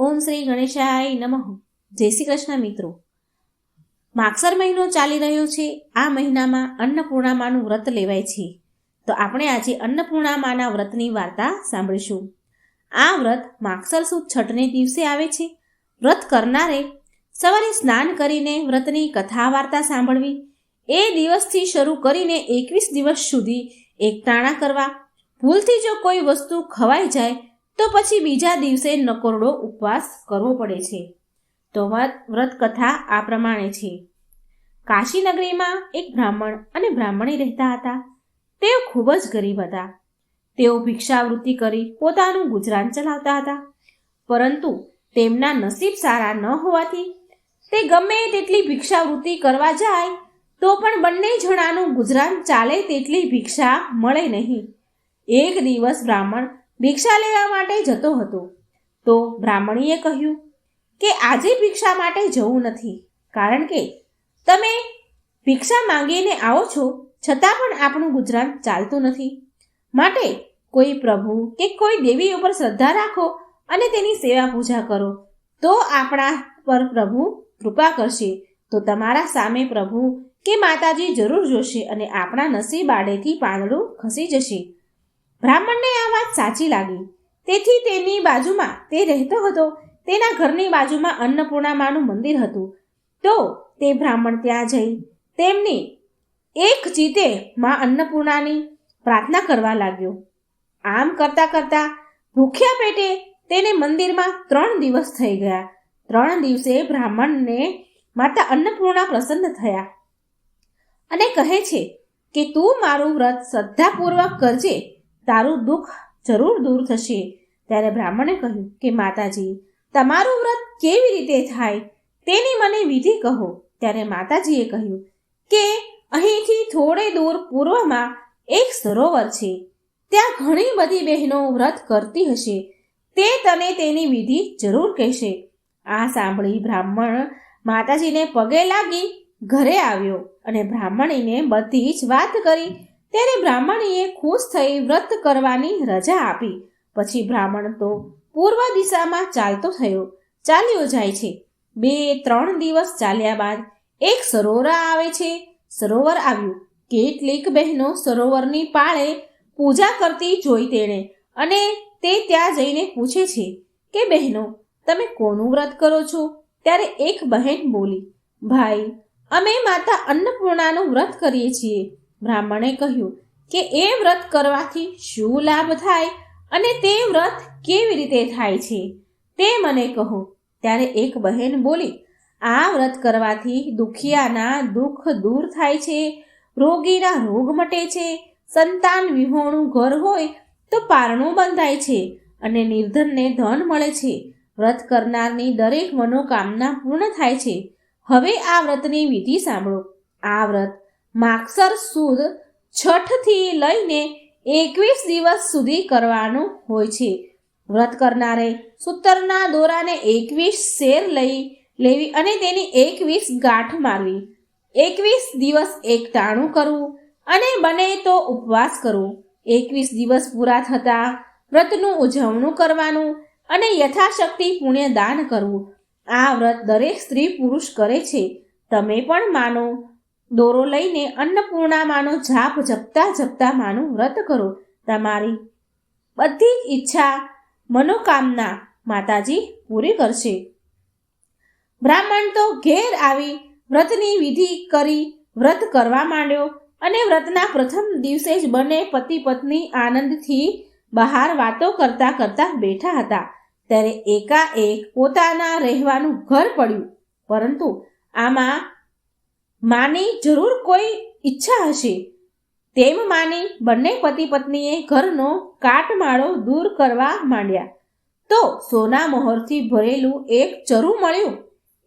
ઓમ શ્રી ગણેશાય નમઃ. જય શ્રી કૃષ્ણ મિત્રો. માગસર મહિનો ચાલી રહ્યો છે. આ મહિનામાં અન્નપૂર્ણામાનું વ્રત લેવાય છે. તો આપણે આજે અન્નપૂર્ણામાના વ્રતની વાર્તા સાંભળીશું. આ વ્રત માગસર સુદ છઠને દિવસે આવે છે. વ્રત કરનારે સવારે સ્નાન કરીને વ્રતની કથા વાર્તા સાંભળવી. એ દિવસથી શરૂ કરીને એકવીસ દિવસ સુધી એકટાણા કરવા. ભૂલથી જો કોઈ વસ્તુ ખવાઈ જાય તો પછી બીજા દિવસે નકોરડો ઉપવાસ કરવો પડે છે. તો વ્રત કથા આ પ્રમાણે છે. કાશી નગરીમાં એક બ્રાહ્મણ અને બ્રાહ્મણી રહેતા હતા. તેઓ ખૂબ જ ગરીબ હતા. તેઓ ભિક્ષાવૃત્તિ કરી પોતાનું ગુજરાન ચલાવતા હતા. પરંતુ તેમના નસીબ સારા ન હોવાથી તે ગમે તેટલી ભિક્ષાવૃત્તિ કરવા જાય, તો પણ બંને જણાનું ગુજરાન ચાલે તેટલી ભિક્ષા મળે નહીં. એક દિવસ બ્રાહ્મણ ભિક્ષા લેવા માટે જતો હતો. તો બ્રાહ્મણીએ કહ્યું કે આજે ભિક્ષા માટે જવું નથી. કારણ કે તમે ભિક્ષા માંગીને આવો છો, છતાં પણ આપણું ગુજરાન ચાલતું નથી. માટે કોઈ પ્રભુ કે કોઈ દેવી ઉપર શ્રદ્ધા રાખો અને તેની સેવા પૂજા કરો. તો આપણા પર પ્રભુ કૃપા કરશે. તો તમારા સામે પ્રભુ કે માતાજી જરૂર જોશે અને આપણા નસીબ આડેથી પાંદડું ખસી જશે. બ્રાહ્મણને આ વાત સાચી લાગી. તેથી તેની બાજુમાં તે રહેતો હતો. તેના ઘરની બાજુમાં અન્નપૂર્ણામાનું મંદિર હતું. તો તે બ્રાહ્મણ ત્યાં જઈ તેમની એક જીતે માં અન્નપૂર્ણાની પ્રાર્થના કરવા લાગ્યો. આમ કરતા કરતા ભૂખ્યા પેટે તેને મંદિરમાં ત્રણ દિવસ થઈ ગયા. ત્રણ દિવસે બ્રાહ્મણને માતા અન્નપૂર્ણા પ્રસન્ન થયા અને કહે છે કે તું મારું વ્રત શ્રદ્ધાપૂર્વક કરજે. તારું દુઃખ જરૂર દૂર થશે. ત્યારે બ્રાહ્મણે કહ્યું કે, માતાજી, તમારું વ્રત કેવી રીતે થાય તેની મને વિધિ કહો. ત્યારે માતાજીએ કહ્યું કે, અહીંથી થોડે દૂર પૂર્વમાં એક સરોવર છે. ત્યાં ઘણી બધી બહેનો વ્રત કરતી હશે. તે તને તેની વિધિ જરૂર કહેશે. આ સાંભળી બ્રાહ્મણ માતાજીને પગે લાગી ઘરે આવ્યો અને બ્રાહ્મણીને બધી જ વાત કરી ત્યારે બ્રાહ્મણીએ ખુશ થઈ વ્રત કરવાની રજા આપી. પછી બ્રાહ્મણ તો પૂર્વ દિશામાં ચાલતો થયો. ચાલ્યો જાય છે. બે, ત્રણ દિવસ ચાલ્યા બાદ એક સરોવર આવે છે. સરોવર આવ્યું. કેટલીક બહેનો સરોવરની પાળે પૂજા કરતી જોઈ તેણે અને તે ત્યાં જઈને પૂછે છે કે બહેનો, તમે કોનું વ્રત કરો છો? ત્યારે એક બહેન બોલી, ભાઈ, અમે માતા અન્નપૂર્ણાનું વ્રત કરીએ છીએ. બ્રાહ્મણે કહ્યું કે એ વ્રત કરવાથી શું લાભ થાય અને તે વ્રત કેવી રીતે થાય છે? તે મને કહો. ત્યારે એક બહેન બોલી, આ વ્રત કરવાથી દુખિયાના દુઃખ દૂર થાય છે, રોગીના રોગ મટે છે, સંતાન વિહોણું ઘર હોય તો પારણું બંધાય છે અને નિર્ધનને ધન મળે છે. વ્રત કરનારની દરેક મનોકામના પૂર્ણ થાય છે. હવે આ વ્રતની વિધિ સાંભળો. આ વ્રત માગસર સુદ છઠથી લઈને એકવીસ દિવસ સુધી કરવાનું હોય છે. વ્રત કરનારે સૂતરના દોરાને એકવીસ શેર લઈ લેવી અને તેની એકવીસ ગાંઠ મારવી. એકવીસ દિવસ એક ટાણું કરવું અને બને તો ઉપવાસ કરવું. એકવીસ દિવસ પૂરા થતાં વ્રતનું ઉજવણું કરવાનું અને યથાશક્તિ પુણ્ય દાન કરવું. આ વ્રત દરેક સ્ત્રી પુરુષ કરે છે. તમે પણ માનો દોરો લઈને અન્નપૂર્ણામાનો જાપ જપતા જપતા માનું વ્રત કરો. તમારી બધી જ ઈચ્છા મનોકામના માતાજી પૂરી કરશે. બ્રાહ્મણ તો ઘેર આવી વ્રતની વિધિ કરી વ્રત કરવા માંડ્યો અને વ્રતના પ્રથમ દિવસે જ બંને પતિ પત્ની આનંદથી બહાર વાતો કરતા કરતા બેઠા હતા. ત્યારે એકાએક પોતાના રહેવાનું ઘર પડ્યું. પરંતુ આમાં માની જરૂર કોઈ ઈચ્છા હશે. તેમ માની બંને પતિ પત્નીએ ઘરનો કાટમાળો દૂર કરવા માંડ્યા. તો સોના મોહરથી ભરેલું એક ચરું મળ્યું.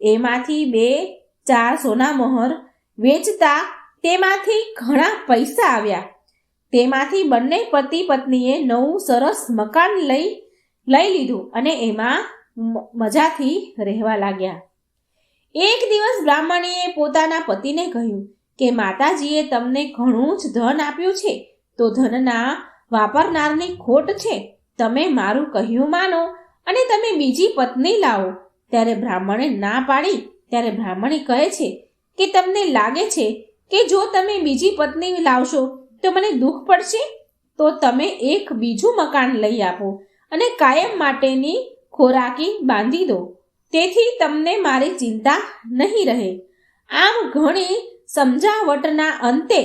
એમાંથી બે, ચાર સોના મોહર વેચતા તેમાંથી ઘણા પૈસા આવ્યા. તેમાંથી બંને પતિ પત્નીએ નવું સરસ મકાન લઈ લઈ લીધું અને એમાં મજાથી રહેવા લાગ્યા. એક દિવસ બ્રાહ્મણીએ પોતાના પતિને કહ્યું કે, માતાજીએ તમને ઘણું જ ધન આપ્યું છે. તો ધનના વાપરનારની ખોટ છે. તમે મારું કહ્યું માનો અને તમે બીજી પત્ની લાવો. ત્યારે બ્રાહ્મણે ના પાડી. ત્યારે બ્રાહ્મણી કહે છે કે, તમને લાગે છે કે જો તમે બીજી પત્ની લાવશો તો મને દુઃખ પડશે? તો તમે એક બીજું મકાન લઈ આપો અને કાયમ માટેની ખોરાકી બાંધી દો. તેથી તમને મારી ચિંતા નહીં રહે. આમ ઘણી સમજાવટના અંતે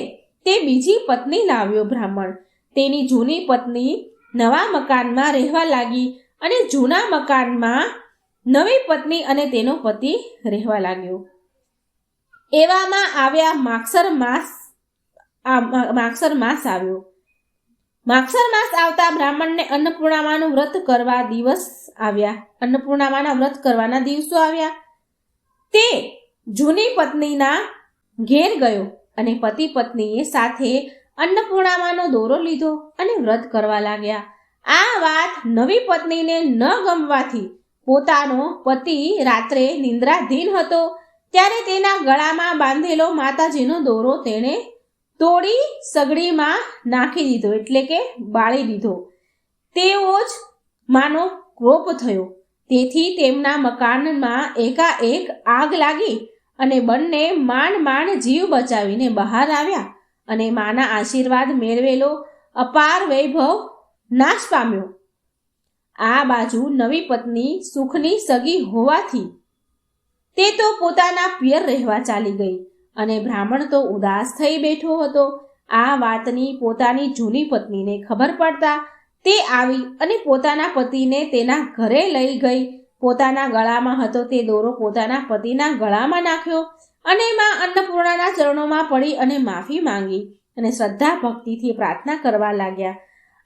તે બીજી પત્ની લાવ્યો બ્રાહ્મણ. તેની જૂની પત્ની નવા મકાનમાં રહેવા લાગી અને જૂના મકાનમાં નવી પત્ની અને તેનો પતિ રહેવા લાગ્યો. એવામાં આવ્યા માગસર માસ માગસર માસ આવ્યો. માગસર માસ આવતા બ્રાહ્મણને અન્નપૂર્ણામાનું વ્રત કરવા દિવસ આવ્યા. અન્નપૂર્ણામાના વ્રત કરવાના દિવસો આવ્યા. તે જૂની પત્નીના ઘેર ગયો અને પતિ પત્નીએ સાથે અન્નપૂર્ણામાનો દોરો લીધો અને વ્રત કરવા લાગ્યા. આ વાત નવી પત્નીને ન ગમવાથી પોતાનો પતિ રાત્રે નિંદ્રાધીન હતો. ત્યારે તેના ગળામાં બાંધેલો માતાજીનો દોરો તેણે તોડી સગડીમાં નાખી દીધો, એટલે કે બાળી દીધો. તેવો જ માનો ક્રોપ થયો. તેથી તેમના મકાનમાં એકાએક આગ લાગી અને બંને માંડ માંડ જીવ બચાવીને બહાર આવ્યા અને માના આશીર્વાદ મેળવેલો અપાર વૈભવ નાશ પામ્યો. આ બાજુ નવી પત્ની સુખની સગી હોવાથી તે તો પોતાના પિયર રહેવા ચાલી ગઈ. અને બ્રાહ્મણ તો ઉદાસ થઈ બેઠો હતો. આ વાતની પોતાની જૂની પત્નીને ખબર પડતા તે આવી અને પોતાના પતિને તેના ઘરે લઈ ગઈ. પોતાના ગળામાં હતો તે દોરો પોતાના પતિના ગળામાં નાખ્યો અને માં અન્નપૂર્ણાના ચરણોમાં પડી અને માફી માંગી અને શ્રદ્ધા ભક્તિથી પ્રાર્થના કરવા લાગ્યા.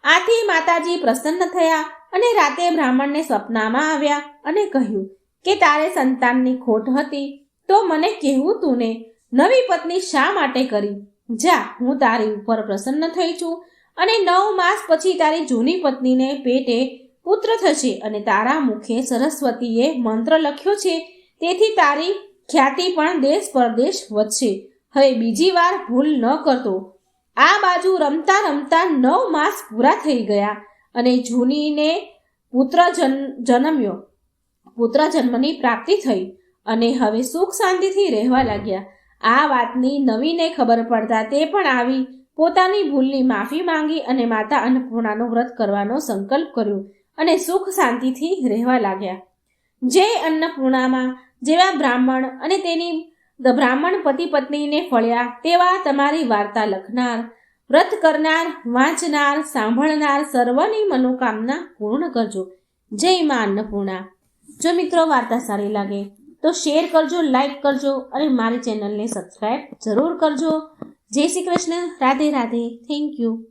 આથી માતાજી પ્રસન્ન થયા અને રાતે બ્રાહ્મણને સપનામાં આવ્યા અને કહ્યું કે તારે સંતાનની ખોટ હતી તો મને કહેવું તું ને. નવી પત્ની શા માટે કરી? જા, હું તારી ઉપર પ્રસન્ન થઈ છું અને નવ માસ પછી તારી જૂની પત્નીને પેટે પુત્ર થશે અને તારા મુખે સરસ્વતીએ મંત્ર લખ્યો છે. તેથી તારી ખ્યાતિ પણ દેશ પરદેશ વધશે. હવે બીજી વાર ભૂલ ન કરતો. આ બાજુ રમતા રમતા નવ માસ પૂરા થઈ ગયા અને જૂનીને પુત્ર જન, જન્મ્યો. પુત્ર જન્મની પ્રાપ્તિ થઈ અને હવે સુખ શાંતિથી રહેવા લાગ્યા. આ વાતની નવીને ખબર પડતા તે પણ આવી પોતાની ભૂલની માફી માંગી અને માતા અન્નપૂર્ણાનું વ્રત કરવાનો સંકલ્પ કર્યો અને સુખ શાંતિથી રહેવા લાગ્યા. જે અન્નપૂર્ણામાં જેવા બ્રાહ્મણ અને તેની બ્રાહ્મણ પતિ પત્નીને ફળ્યા તેવા તમારી વાર્તા લખનાર, વ્રત કરનાર, વાંચનાર, સાંભળનાર સર્વની મનોકામના પૂર્ણ કરજો. જય માં અન્નપૂર્ણા. જો મિત્રો વાર્તા સારી લાગે તો શેર કરજો લાઈક કરજો અને મારી ચેનલને સબસ્ક્રાઈબ જરૂર કરજો. જય શ્રી કૃષ્ણ. રાધે રાધે. Thank you